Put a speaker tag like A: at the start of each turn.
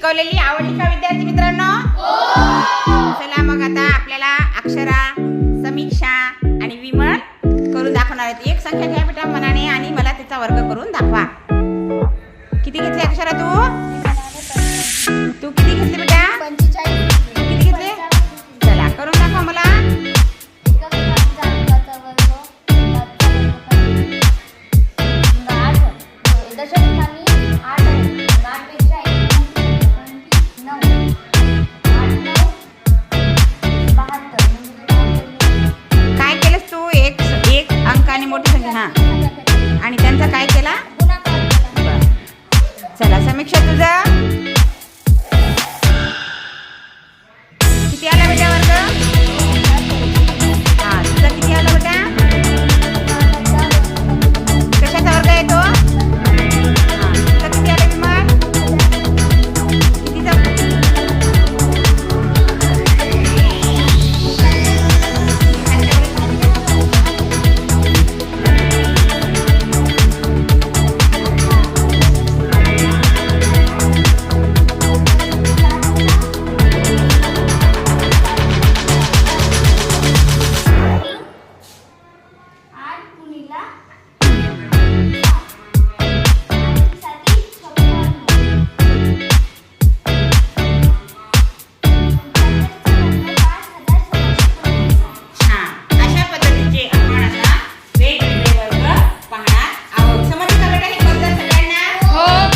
A: शिकवलेली आवडली का विद्यार्थी मित्रांनो? चला मग आता आपल्याला अक्षरा समीक्षा आणि विमळ करून दाखवणार आहेत. एक संख्या घ्या बेटा मनाने आणि मला त्याचा वर्ग करून दाखवा. किती घेतली अक्षरा तू?